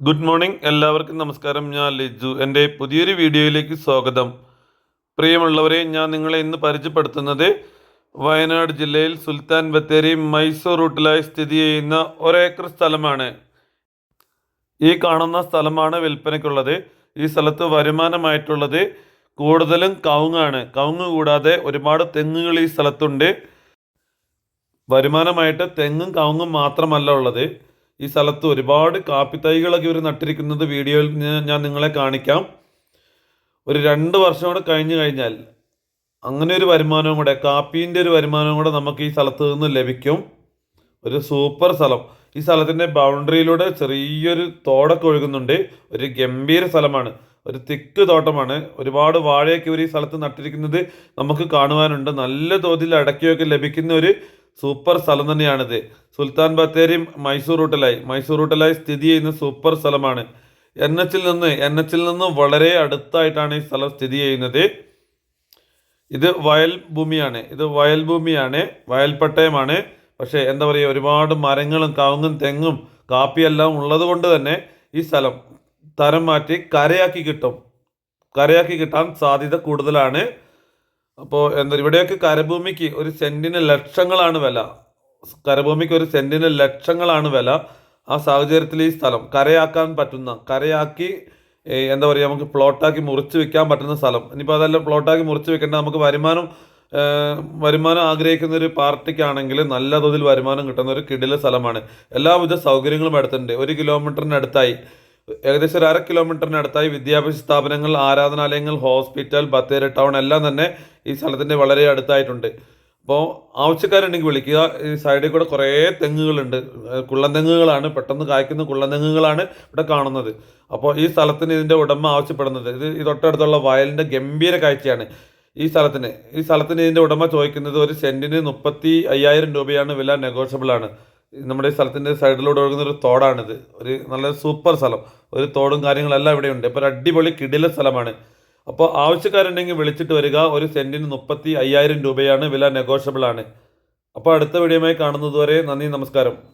Good morning എല്ലാവർക്കും നമസ്കാരം. ഞാൻ ലിജു. എന്റെ പുതിയൊരു വീഡിയോയിലേക്ക് സ്വാഗതം. പ്രിയമുള്ളവരെ ഞാൻ നിങ്ങളെ ഇന്ന് പരിചയപ്പെടുത്തുന്നത് വയനാട് ജില്ലയിൽ സുൽത്താൻ ബത്തേരി മൈസൂർ റൂട്ടിലായി സ്ഥിതി ചെയ്യുന്ന ഒരേക്കർ സ്ഥലമാണ്. ഈ കാണുന്ന സ്ഥലമാണ് വിൽപ്പനയ്ക്കുള്ളത്. ഈ സ്ഥലത്ത് വരുമാനമായിട്ടുള്ളത് കൂടുതലും കവുങ്ങാണ്. കവുങ്ങ് കൂടാതെ ഒരുപാട് തെങ്ങുകൾ ഈ സ്ഥലത്തുണ്ട്. വരുമാനമായിട്ട് തെങ്ങും കവുങ്ങും മാത്രമല്ല ഉള്ളത്. ഈ സ്ഥലത്ത് ഒരുപാട് കാപ്പി തൈകളൊക്കെ ഇവർ നട്ടിരിക്കുന്നത് വീഡിയോയിൽ ഞാൻ- നിങ്ങളെ കാണിക്കാം. ഒരു രണ്ട് വർഷം കൂടെ കഴിഞ്ഞു കഴിഞ്ഞാൽ അങ്ങനെ ഒരു വരുമാനവും കൂടെ കാപ്പീന്റെ ഒരു വരുമാനവും കൂടെ നമുക്ക് ഈ സ്ഥലത്ത് നിന്ന് ലഭിക്കും. ഒരു സൂപ്പർ സ്ഥലം. ഈ സ്ഥലത്തിന്റെ ബൗണ്ടറിയിലൂടെ ചെറിയൊരു തോടൊക്കെ ഒഴുകുന്നുണ്ട്. ഒരു ഗംഭീര സ്ഥലമാണ്. ഒരു തിക്ക് തോട്ടമാണ്. ഒരുപാട് വാഴയൊക്കെ ഇവർ ഈ സ്ഥലത്ത് നട്ടിരിക്കുന്നത് നമുക്ക് കാണുവാനുണ്ട്. നല്ല തോതിൽ അടയ്ക്കയൊക്കെ ലഭിക്കുന്ന ഒരു സൂപ്പർ സ്ഥലം തന്നെയാണിത്. സുൽത്താൻ ബത്തേരി മൈസൂർ റൂട്ടിലായി. മൈസൂർ റൂട്ടിലായി സ്ഥിതി ചെയ്യുന്ന സൂപ്പർ സ്ഥലമാണ്. എൻ എച്ചിൽ നിന്ന് എൻ എച്ചിൽ നിന്ന് വളരെ അടുത്തായിട്ടാണ് ഈ സ്ഥലം സ്ഥിതി ചെയ്യുന്നത്. ഇത് വയൽ ഭൂമിയാണ്. ഇത് വയൽ ഭൂമിയാണ്. വയൽ പട്ടയമാണ് പക്ഷേ എന്താ പറയുക ഒരുപാട് മരങ്ങളും കവുങ്ങും തെങ്ങും കാപ്പിയെല്ലാം ഉള്ളത് കൊണ്ട് തന്നെ ഈ സ്ഥലം തരം മാറ്റി കരയാക്കി കിട്ടും. കരയാക്കി കിട്ടാൻ സാധ്യത കൂടുതലാണ്. അപ്പോൾ എന്താ ഇവിടെയൊക്കെ കരഭൂമിക്ക് ഒരു സെന്റിന് ലക്ഷങ്ങളാണ് വില. കരഭൂമിക്ക് ഒരു സെന്റിന് ലക്ഷങ്ങളാണ് വില ആ സാഹചര്യത്തിൽ ഈ സ്ഥലം. കരയാക്കാൻ പറ്റുന്ന കരയാക്കി എന്താ പറയുക നമുക്ക് പ്ലോട്ടാക്കി മുറിച്ച് വെക്കാൻ പറ്റുന്ന സ്ഥലം. ഇനിയിപ്പോൾ അതെല്ലാം പ്ലോട്ടാക്കി മുറിച്ച് വെക്കേണ്ട നമുക്ക് വരുമാനം വരുമാനം ആഗ്രഹിക്കുന്ന ഒരു പാർട്ടിക്കാണെങ്കിൽ നല്ല തോതിൽ വരുമാനം കിട്ടുന്ന ഒരു കിടില സ്ഥലമാണ്. എല്ലാവിധ സൗകര്യങ്ങളും അടുത്തുണ്ട്. ഒരു കിലോമീറ്ററിനടുത്തായി ഏകദേശം ഒരു അര കിലോമീറ്ററിനടുത്തായി വിദ്യാഭ്യാസ സ്ഥാപനങ്ങൾ ആരാധനാലയങ്ങൾ ഹോസ്പിറ്റൽ ബത്തേരി ടൗൺ എല്ലാം തന്നെ ഈ സ്ഥലത്തിന്റെ വളരെ അടുത്തായിട്ടുണ്ട്. അപ്പോൾ ആവശ്യക്കാരുണ്ടെങ്കിൽ വിളിക്കുക. ഈ സൈഡിൽ കൂടെ കുറേ തെങ്ങുകളുണ്ട്. കുള്ളൻ തെങ്ങുകളാണ് പെട്ടെന്ന് കായ്ക്കുന്ന കുള്ളൻ തെങ്ങുകളാണ് ഇവിടെ കാണുന്നത്. അപ്പോൾ ഈ സ്ഥലത്തിന് ഇതിന്റെ ഉടമ ആവശ്യപ്പെടുന്നത്. ഇത് ഈ തൊട്ടടുത്തുള്ള വയലിന്റെ ഗംഭീര കാഴ്ചയാണ് ഈ സ്ഥലത്തിന്. ഈ സ്ഥലത്തിന് ഇതിന്റെ ഉടമ ചോദിക്കുന്നത് ഒരു സെന്റിന് മുപ്പത്തി അയ്യായിരം രൂപയാണ്. വില നെഗോഷ്യബിൾ ആണ്. നമ്മുടെ സ്ഥലത്തിന്റെ സൈഡിലൂടെ ഒഴുകുന്ന ഒരു തോടാണിത്. ഒരു നല്ല സൂപ്പർ സ്ഥലം. ഒരു തോടും കാര്യങ്ങളെല്ലാം ഇവിടെ ഉണ്ട്. ഇപ്പോൾ ഒരു അടിപൊളി കിടില സ്ഥലമാണ്. അപ്പോൾ ആവശ്യക്കാരുണ്ടെങ്കിൽ വിളിച്ചിട്ട് വരിക. ഒരു സെന്റിന് മുപ്പത്തി അയ്യായിരം രൂപയാണ് വില നെഗോഷ്യബിൾ ആണ് അപ്പോൾ അടുത്ത വീഡിയോയുമായി കാണുന്നതുവരെ നന്ദി നമസ്കാരം.